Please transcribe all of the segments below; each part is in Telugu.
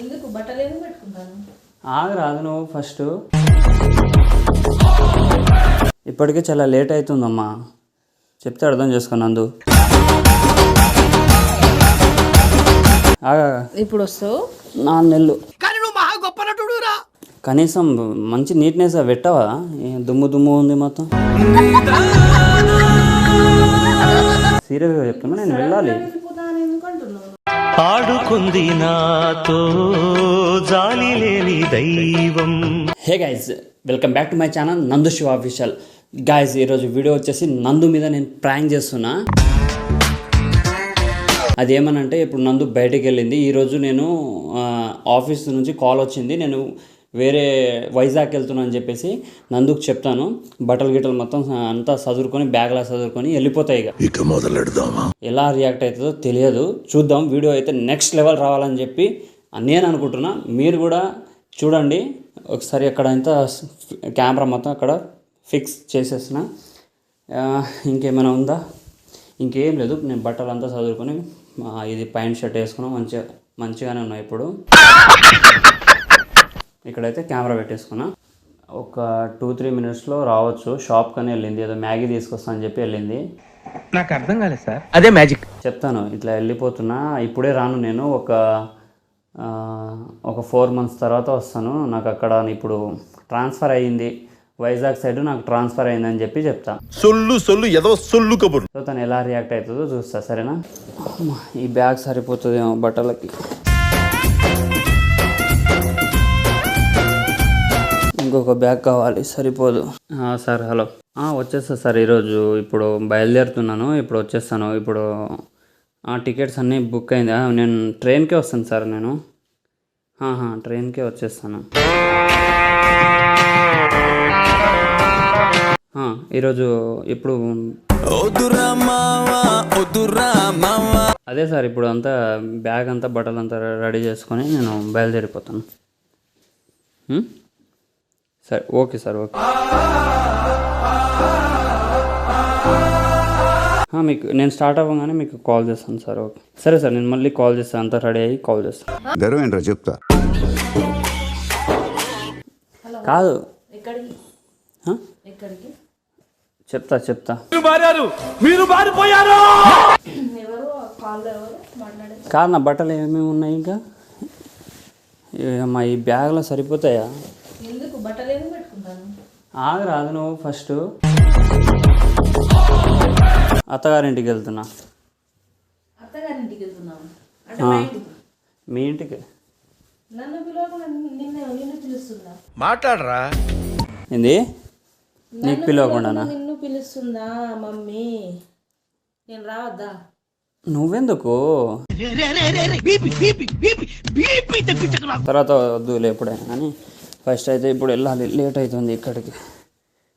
ఎందుకు? బట్టలు ఎందుకు పెట్టుకుంటాను ఆగరాదు నువ్వు ఫస్ట్ ఇప్పటికే చాలా లేట్ అవుతుందమ్మా చెప్తే అర్థం చేసుకున్నందు ఆగా ఇప్పుడు వస్తావు? నాలుగు నెలలు. కనీసం మంచి నీట్నెస్ పెట్టవా? దుమ్ము దుమ్ము ఉంది మొత్తం. సీరియస్గా చెప్తున్నా నేను వెళ్ళాలి. ఆడుకుంది నాతో జాలి లేని దైవం. Hey guys welcome back to my channel Nandu Shiva official guys ఈరోజు వీడియో వచ్చేసి నందు మీద నేను ప్రాంక్ చేస్తున్నా. అదేమనంటే ఇప్పుడు నందు బయటికి వెళ్ళింది. ఈరోజు నేను ఆఫీస్ నుంచి కాల్ వచ్చింది. నేను వేరే వైజాగ్ వెళ్తున్నా అని చెప్పేసి నందుకు చెప్తాను. బట్టలు గిట్టలు మొత్తం అంతా చదువుకొని బ్యాగ్లా చదువుకొని వెళ్ళిపోతాయి ఇక. ఇక మొదలెడదామా? ఎలా రియాక్ట్ అవుతుందో తెలియదు. చూద్దాం వీడియో అయితే నెక్స్ట్ లెవెల్ రావాలని చెప్పి నేను అనుకుంటున్నా. మీరు కూడా చూడండి. ఒకసారి అక్కడ అంతా కెమెరా మొత్తం అక్కడ ఫిక్స్ చేసేసిన. ఇంకేమైనా ఉందా? ఇంకేం లేదు. నేను బట్టలు అంతా చదువుకొని ఇది పైన షర్ట్ వేసుకున్నాం. మంచిగా మంచిగానే ఉన్నాయి ఇప్పుడు. ఇక్కడైతే కెమెరా పెట్టేసుకున్నా. ఒక టూ త్రీ మినిట్స్లో రావచ్చు. షాప్ కని వెళ్ళింది. ఏదో మ్యాగీ తీసుకొస్తా అని చెప్పి వెళ్ళింది. నాకు అర్థం కాలేదు సార్. అదే మ్యాజిక్. చెప్తాను. ఇట్లా వెళ్ళిపోతున్నా. ఇప్పుడే రాను నేను ఒక ఆ, ఒక ఫోర్ మంత్స్ తర్వాత వస్తాను. నాకు అక్కడ ఇప్పుడు ట్రాన్స్ఫర్ అయ్యింది. వైజాగ్ సైడ్ నాకు ట్రాన్స్ఫర్ అయిందని చెప్పి చెప్తా. సొల్లు సొల్లు ఏదో సొల్లు కబుర్లు. సో తను ఎలా రియాక్ట్ అవుతుందో చూస్తా. సరేనా? ఈ బ్యాగ్ సరిపోతుందేమో బట్టలకి. ఇంకొక బ్యాగ్ కావాలి సరిపోదు. ఆ, సార్ హలో ఆ, వచ్చేస్తా సార్ ఈరోజు. ఇప్పుడు బయలుదేరుతున్నాను ఇప్పుడు వచ్చేస్తాను. ఇప్పుడు ఆ, టికెట్స్ అన్నీ బుక్ అయింది. నేను ట్రైన్కే వస్తాను సార్ నేను. ట్రైన్కే వచ్చేస్తాను. ఈరోజు ఇప్పుడు అదే సార్ ఇప్పుడు అంతా బ్యాగ్ అంతా బట్టలు అంతా రెడీ చేసుకొని నేను బయలుదేరిపోతాను? సరే ఓకే సార్ ఓకే. మీకు నేను స్టార్ట్ అవ్వగానే మీకు కాల్ చేస్తాను సార్ ఓకే. సరే సార్ నేను మళ్ళీ కాల్ చేస్తాను అంతా రెడీ అయ్యి కాల్ చేస్తాను. చెప్తా. కాదు. ఎక్కడికి? ఆ? ఎక్కడికి? చెప్తా చెప్తా. ఎవరు కాల్ ఎవరు? మాట్లాడేది? కాదు నా బట్టలు ఏమేమి ఉన్నాయి ఇంకా? అమ్మా ఈ బ్యాగ్లో సరిపోతాయా? ఎందుకు బట్టలు ఎందుకు పెట్టుకుంటాను ఆగరాదు నువ్వు ఫస్ట్ అత్తగారింటికి వెళ్తున్నా అత్తగారింటికి వెళ్తున్నావు అంటే ఆ. మా ఇంటికి మీ ఇంటికి నన్ను పిలవకుండా నిన్న నిన్ను పిలుస్తుందా మాట్లాడరా ఏంది నీకు నన్ను పిలవకుండానా నిన్ను పిలుస్తుందా మమ్మీ నేను రావద్దా నువ్వెందుకు తర్వాత వద్దులే ఎప్పుడైనా కానీ ఫస్ట్ అయితే ఇప్పుడు వెళ్ళాలి లేట్ అవుతుంది ఇక్కడికి.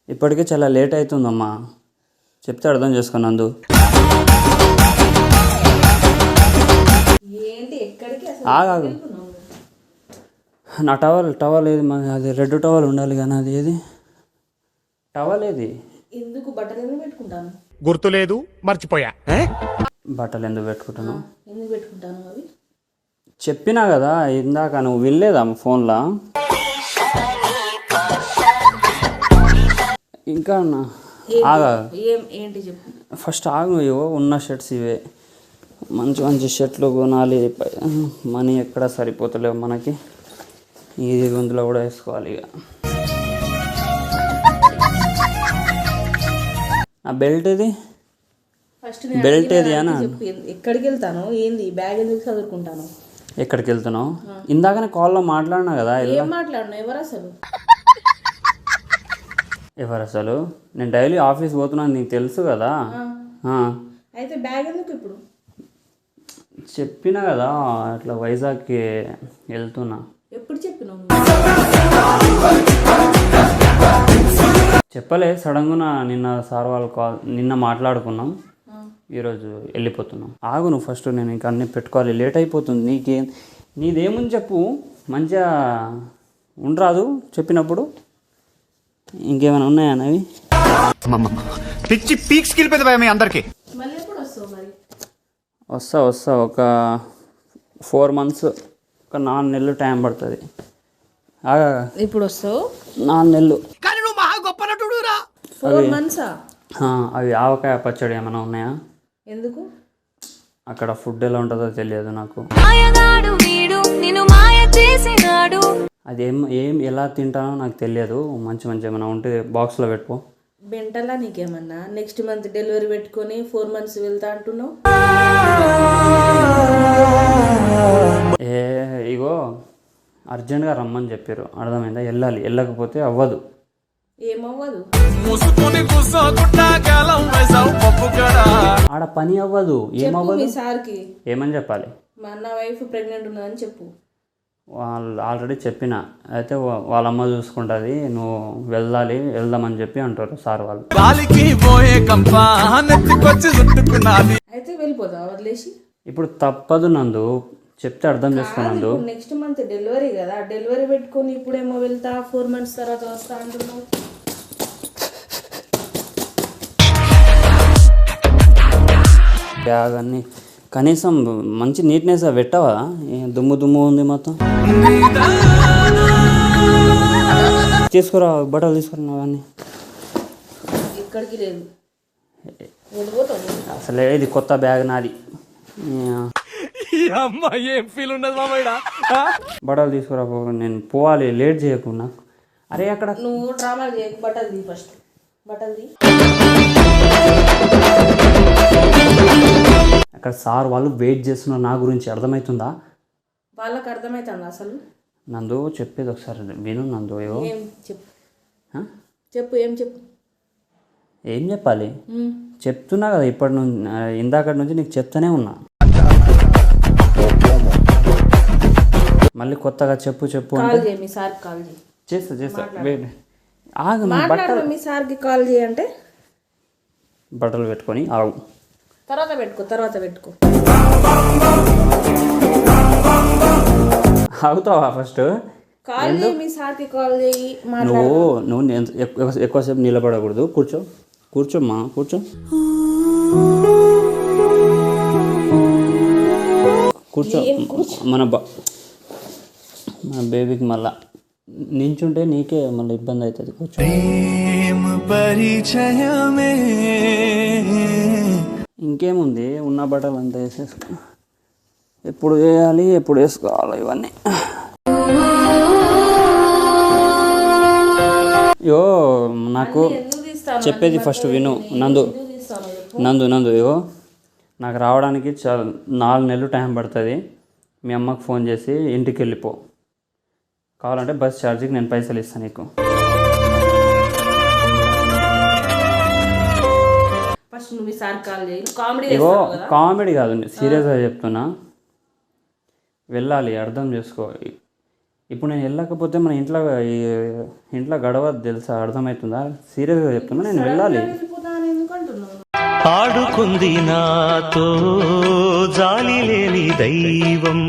ఇప్పటికే చాలా లేట్ అవుతుందమ్మా. చెప్తే అర్థం చేసుకున్నందు ఏంటి ఎక్కడికి అసలు? ఆగాగు వెళ్తున్నావు? నా టవల్ టవల్ ఏది మా అది రెడ్ టవల్ ఉండాలి కానీ అది ఏది? టవల్ ఏది? ఎందుకు బట్టలు ఎందుకు పెట్టుకుంటాను? గుర్తులేదు మర్చిపోయా. బట్టలు ఎందుకు పెట్టుకుంటున్నావు ఎందుకు పెట్టుకుంటాను అవి? చెప్పినా కదా ఇందాక నువ్వు వినలేదా ఫోన్లో? ఇంకా అన్నా ఆగా. ఏం ఏంటి చెప్పు. ఫస్ట్ ఆగు ఇవో ఉన్న షర్ట్స్ ఇవే. మంచి మంచి షర్ట్లు కొనాలి. మనీ ఎక్కడ సరిపోతలేవు మనకి. ఇది గొంతులో కూడా వేసుకోవాలి ఇక ఆ బెల్ట్ ఇది? బెల్ట్ ఏది అనా ఎక్కడికి వెళ్తాను ఏంది బ్యాగ్ ఎందుకు చదువుకుంటాను? ఎక్కడికి వెళ్తున్నావు? ఇందాకనే కాల్లో మాట్లాడినా కదా ఏం మాట్లాడినా ఎవరు అసలు? ఎవరు అసలు? నేను డైలీ ఆఫీస్ పోతున్నాను నీకు తెలుసు కదా. అయితే బ్యాగ్ ఎందుకు ఇప్పుడు? చెప్పినా కదా అట్లా వైజాగ్కి వెళ్తున్నా. ఎప్పుడు చెప్పినావు? చెప్పలే సడన్గా నిన్న సార్ వాళ్ళు కాల్ నిన్న మాట్లాడుకున్నాం. ఈరోజు వెళ్ళిపోతున్నాం. ఆగు నువ్వు ఫస్ట్ నేను ఇంకా అన్నీ పెట్టుకోవాలి లేట్ అయిపోతుంది నీకేం నీదేముంది చెప్పు మంచిగా ఉండరాదు చెప్పినప్పుడు. ఇంకేమైనా ఉన్నాయా అవి పిచ్చి పీక్స్ వెళ్ళిపోయింది మీ అందరికి. మళ్ళీ ఎప్పుడు వస్తావు మరి? వస్తా వస్తా. ఒక ఫోర్ మంత్స్ ఒక నాలుగు నెలలు టైం పడుతుంది. ఇప్పుడు వస్తావు? నాలుగు నెలలు. ఫోర్ మంత్సా ఆ, అవి ఆవకాయ పచ్చడి ఏమైనా ఉన్నాయా? ఎందుకు? అక్కడ ఫుడ్ ఎలా ఉంటుందో తెలియదు నాకు. మాయగాడు వీడు నిన్ను మాయ చేసినాడు. అది ఏం ఏం ఎలా తింటానో నాకు తెలియదు. మంచి మంచి ఏమైనా ఉంటే బాక్స్లో పెట్టుకో బెంటలా నీకేమన్నా? నెక్స్ట్ మంత్ డెలివరీ పెట్టుకొని ఫోర్ మంత్స్ వెళ్తా అంటున్నావు? ఏ ఇగో అర్జెంట్గా రమ్మని చెప్పారు అర్థమైందా? వెళ్ళాలి. వెళ్ళకపోతే అవ్వదు. ఏమవ్వదు? ఆడ పని అవ్వదు. ఏమవ్వదు మీ సార్కి. ఏమని చెప్పాలి? మా అన్న వైఫ్ ప్రెగ్నెంట్ ఉన్నదని చెప్పు. వాళ్ళు ఆల్రెడీ చెప్పిన. అయితే వాళ్ళ అమ్మ చూసుకుంటుంది నువ్వు వెళ్ళాలి వెళ్దామని చెప్పి అంటారు సార్ వాళ్ళు. అయితే వెళ్ళిపోతావా వదిలేసి. ఇప్పుడు తప్పదు నందు చెప్తే అర్థం చేసుకున్నందు నెక్స్ట్ మంత్ డెలివరీ కదా డెలివరీ పెట్టుకొని ఇప్పుడేమో వెళ్తా ఫోర్ మంత్స్ తర్వాత వస్తా అంటున్నావు. బ్యాగ్ అన్ని కనీసం మంచి నీట్నెస్ పెట్టవా? దుమ్ము దుమ్ము ఉంది మొత్తం. తీసుకురా బట్టలు తీసుకురా అవన్నీ. అసలే ఇది కొత్త బ్యాగ్ నాది. బట్టలు తీసుకురా పో. నేను పోవాలి లేట్ చేయకుండా అరే అక్కడ నువ్వు డ్రామాలు చేయకు బట్టలు తీ ఫస్ట్ బట్టలు తీ సార్ వాళ్ళు వెయిట్ చేస్తున్నారు నా గురించి అర్థమవుతుందా వాళ్ళకి అర్థమవుతుంది అసలు? నందు చెప్పేది ఒకసారి విను నందు ఏవో. ఏం చెప్పు? చెప్పు ఏం చెప్పు? ఏం చెప్పాలి. చెప్తున్నా కదా ఇప్పటి నుంచి ఇందాకటి నుంచి నీకు చెప్తానే ఉన్నా. మళ్ళీ కొత్తగా చెప్పు చెప్పు అంటే. కాల్ చేయి మీ కాల్ చేయి. చేస్తా చేస్తా. వెయిట్. ఆగు నా మాట్లాడు మీ సార్కి కాల్ చేయి అంటే. బట్టలు పెట్టుకొని ఆగు. తర్వాత పెట్టుకో తర్వాత పెట్టుకో. ఆగుతావా ఫస్ట్? కాల్ చేయి మీ సార్కి కాల్ చేయి మాట్లాడు. నువ్వు నువ్వు నేను ఎక్కువ ఎక్కువసేపు నిలబడకూడదు. కూర్చో. కూర్చోమ్మా కూర్చో. కూర్చో. మన బ మన బేబీకి మళ్ళా. నించుంటే నీకే మళ్ళీ ఇబ్బంది అవుతుంది. కూర్చో. ఇంకేముంది? ఉన్న బట్టలు అంతా వేసేసుకో. ఎప్పుడు వేయాలి ఎప్పుడు వేసుకోవాలి ఇవన్నీ. యో నాకు చెప్పేది ఫస్ట్ విను. నందు నందు. నందు ఇగో. నాకు రావడానికి చాలా నాలుగు నెలలు టైం పడుతుంది. మీ అమ్మకి ఫోన్ చేసి ఇంటికి వెళ్ళిపో కావాలంటే బస్ ఛార్జీకి నేను పైసలు ఇస్తాను నీకు. మీ సార్ కాల్ చేయి. కామెడీ ఇగో కదా. కామెడీ కాదు సీరియస్గా చెప్తున్నా. వెళ్ళాలి అర్థం చేసుకో. ఇప్పుడు నేను వెళ్ళకపోతే మన ఇంట్లో ఇంట్లో గడవదు తెలుసా అర్థమవుతుందా? సీరియస్గా చెప్తున్నా నేను వెళ్ళాలి. ఆడుకుంది నాతో జాలి లేని దైవం.